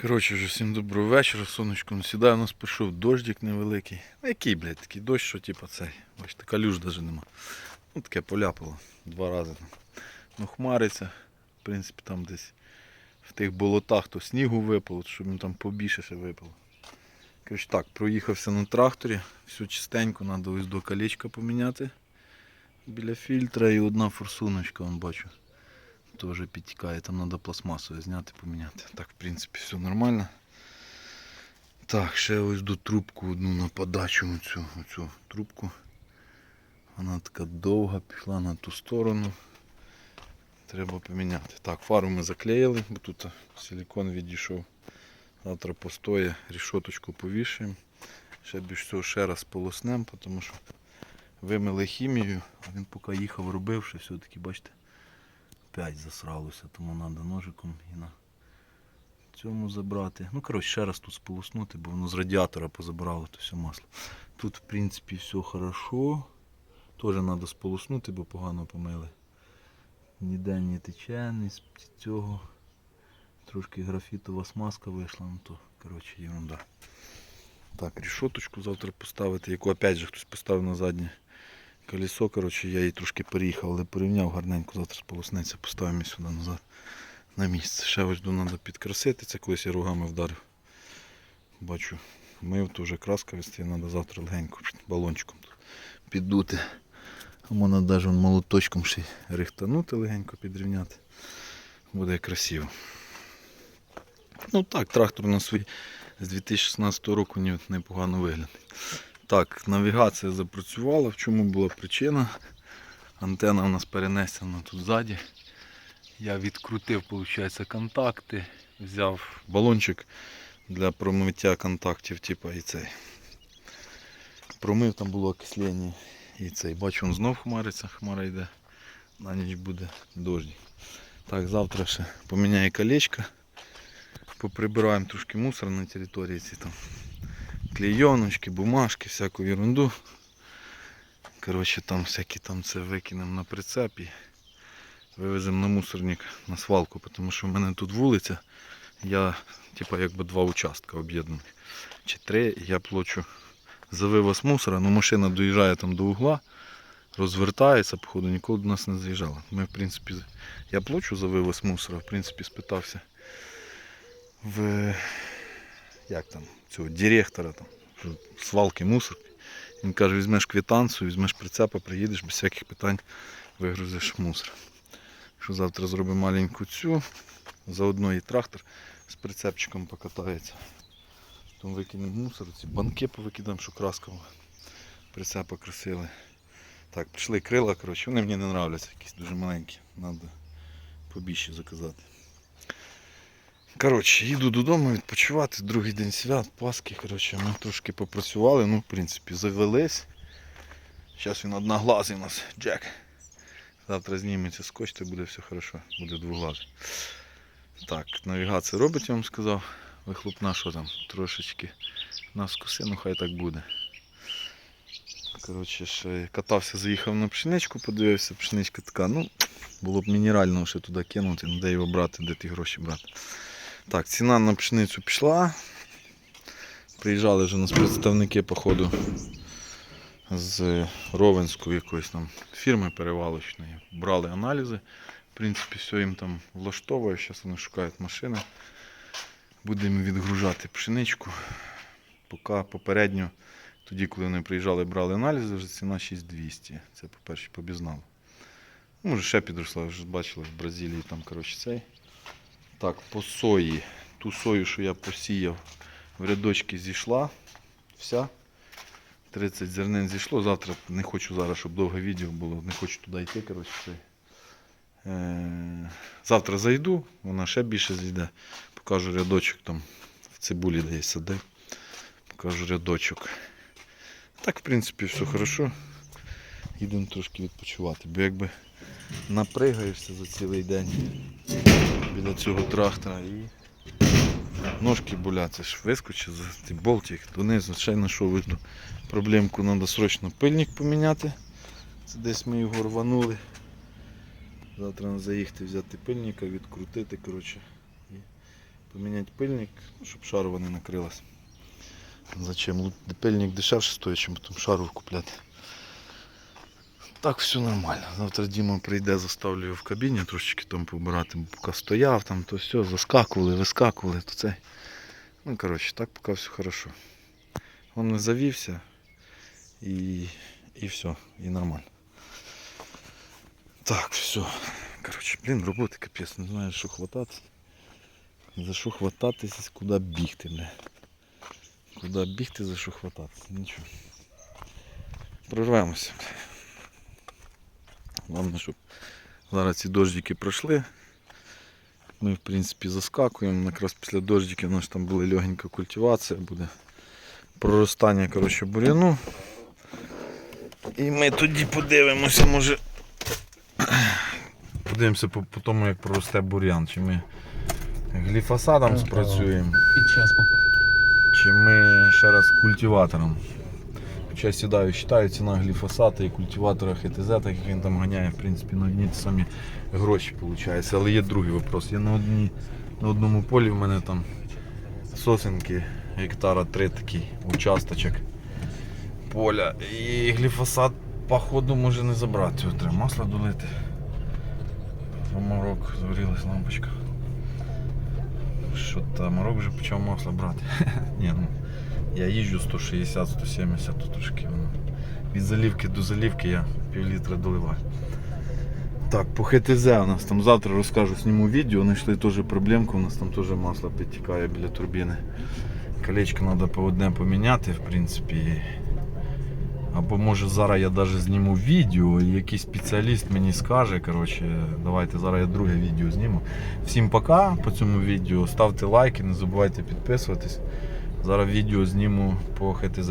Коротше, вже всім доброго вечора, сонечко ну, сідає, у нас пішов дощик невеликий. Ну, Який, блядь, такий дощ, що типу цей. Бачите, калюж навіть нема. Ну таке поляпало два рази. Ну хмариться. В принципі, там десь в тих болотах то снігу випало, щоб їм там побільше випало. Коротше так, проїхався на тракторі, все чистенько, треба ось до колечка поміняти. Біля фільтра і одна форсуночка, вон бачу. Теж підтікає, там треба пластмасове зняти, поміняти. Так, в принципі, все нормально. Так, ще ось до трубку одну на подачу оцю, оцю трубку. Вона така довга, пішла на ту сторону. Треба поміняти. Так, фару ми заклеїли, бо тут силикон відійшов. Завтра постоє, рішоточку повішаємо. Ще більш цього ще раз полоснемо, тому що вимили хімію, а він поки їхав робив, ще все-таки, бачите, 5 засралося, тому треба ножиком і на цьому забрати. Ну, коротше, ще раз тут сполоснути, бо воно з радіатора позабрало то все масло. Тут, в принципі, все хорошо. Теж треба сполоснути, бо погано помили. Ніде не тече, ні з цього. Трошки графітова смазка вийшла, ну то, коротше, ерунда. Так, рішоточку завтра поставити, яку опять же хтось поставив на заднє колесо. Коротше, я її трошки переїхав, але порівняв гарненько, завтра сполоснеться, поставимо сюди назад на місце. Ще ось треба підкрасити, це колись я рогами вдарив. Бачу, мив, то вже краска вести, треба завтра легенько балончиком тут піддути. А можна навіть молоточком ще рихтанути легенько підрівняти. Буде красиво. Ну так, трактор на свій з 2016 року непогано виглядає. Так, навігація запрацювала. В чому була причина? Антена у нас перенесена тут ззаді. Я відкрутив, виходить, контакти, взяв балончик для промиття контактів, типу і цей. Промив, там було окислення і цей. Бачу, він знов хмариться, хмара йде. На ніч буде дождь. Так, завтра ще поміняю колечко. Поприбираємо трошки мусор на території ці там клейоночки, бумажки, всяку ерунду. Коротше, там всякі там це викинемо на прицепі. Вивеземо на мусорник на свалку, тому що в мене тут вулиця. Я типа якби два участка об'єднані. Чи три, я плачу за вивоз мусора, ну машина доїжджає там до угла, розвертається, походу ніколи до нас не заїжджала. Ми, в принципі, я плачу за вивоз мусора, в принципі, спитався в як там, цього директора там, свалки мусорки. Він каже, візьмеш квитанцію, візьмеш прицепа, приїдеш, без всяких питань вигрузиш мусор. Що завтра зробимо маленьку цю, заодно і трактор з прицепчиком покатається. Там викинемо мусор, ці банки повикидаємо, що краска прицепа красили. Так, пішли крила, коротше, вони мені не нравляться, якісь дуже маленькі. Треба побільше заказати. Коротше, їду додому відпочивати, другий день свят, Пасхи, коротше, ми трошки попрацювали, ну, в принципі, завелись. Зараз він одноглазий у нас, Джек. Завтра зніметься скотч, то буде все хорошо, буде двоглазий. Так, навігація робить, я вам сказав. Вихлопна, що там, трошечки нас коси, ну хай так буде. Коротше, ще катався, заїхав на пшеничку, подивився, пшеничка така, ну, було б мінерально ще туди кинути, ну де його брати, де ті гроші брати. Так, ціна на пшеницю пішла. Приїжджали вже у нас представники, походу, з Ровенської якоїсь там фірми перевалочної. Брали аналізи. В принципі, все їм там влаштовує. Зараз вони шукають машини. Будемо відгружати пшеничку. Поки попередньо, тоді, коли вони приїжджали, брали аналізи, вже ціна 6200. Це по-перше, побізнало. Може ще підросла, вже бачили в Бразилії там, коротше, цей. Так, по сої. Ту сою, що я посіяв, в рядочки зійшла. Вся. 30 зернин зійшло. Завтра не хочу зараз, щоб довге відео було, не хочу туди йти. коротше. Е, Завтра зайду, вона ще більше зійде. Покажу рядочок там в цибулі де я садив. Покажу рядочок. Так, в принципі, все хорошо. Їдемо трошки відпочивати, бо якби напригаєшся за цілий день біля цього трактора і ножки болять, це ж вискочив за цей болтик донизу, й знайшов видно. Проблемку треба срочно пильник поміняти. Це десь ми його рванули. Завтра треба заїхати взяти пильника, відкрутити коротше, і поміняти пильник, ну, щоб шарова не накрилась. Зачем? Пильник дешевше стоїть, чим потім шару купляти. Так, все нормально. Завтра Діма прийде, заставлю його в кабіні трошечки там побирати, поки стояв, там то все, заскакували, вискакували, то це. Ну, коротше, так поки все хорошо. Он не завівся і, і все, і нормально. Так, все. Коротше, блін, роботи капець, не знаю, що хвататися. За що хвататися, куди бігти, бля. Куди бігти, за що хвататися. Нічого. Прорвемося. Головне, щоб зараз ці дождики пройшли. Ми, в принципі, заскакуємо. Якраз після дождиків у нас там була легенька культивація, буде проростання коротше, буряну. І ми тоді подивимося, може. Подивимося по, по тому, як проросте бур'ян. Чи ми гліфосадом спрацюємо. Під час. Чи ми ще раз культиватором? Хоча сідаю, вважаю, ціна гліфосата і культиватора ХТЗ, так як він там ганяє, в принципі, на одні ті самі гроші виходить. Але є другий вопрос. Я на, одній, на одному полі в мене там сосенки гектара 3 такий участочок поля. І гліфосат, походу, може не забрати. Треба масло долити. Морок, загорілась лампочка. Що там, Марок вже почав масло брати. Ні, ну, я їжджу 160-170, то трошки. Від заливки до заливки я пів літра доливаю. Так, по ХТЗ у нас там завтра розкажу, зніму відео, знайшли теж проблемку, у нас там теж масло підтікає біля турбіни. Колечко треба по одне поміняти, в принципі. Або може зараз я навіть зніму відео і якийсь спеціаліст мені скаже. Коротше, давайте зараз я друге відео зніму. Всім пока по цьому відео. Ставте лайки, не забувайте підписуватись. Зараз відео зніму по ХТЗ.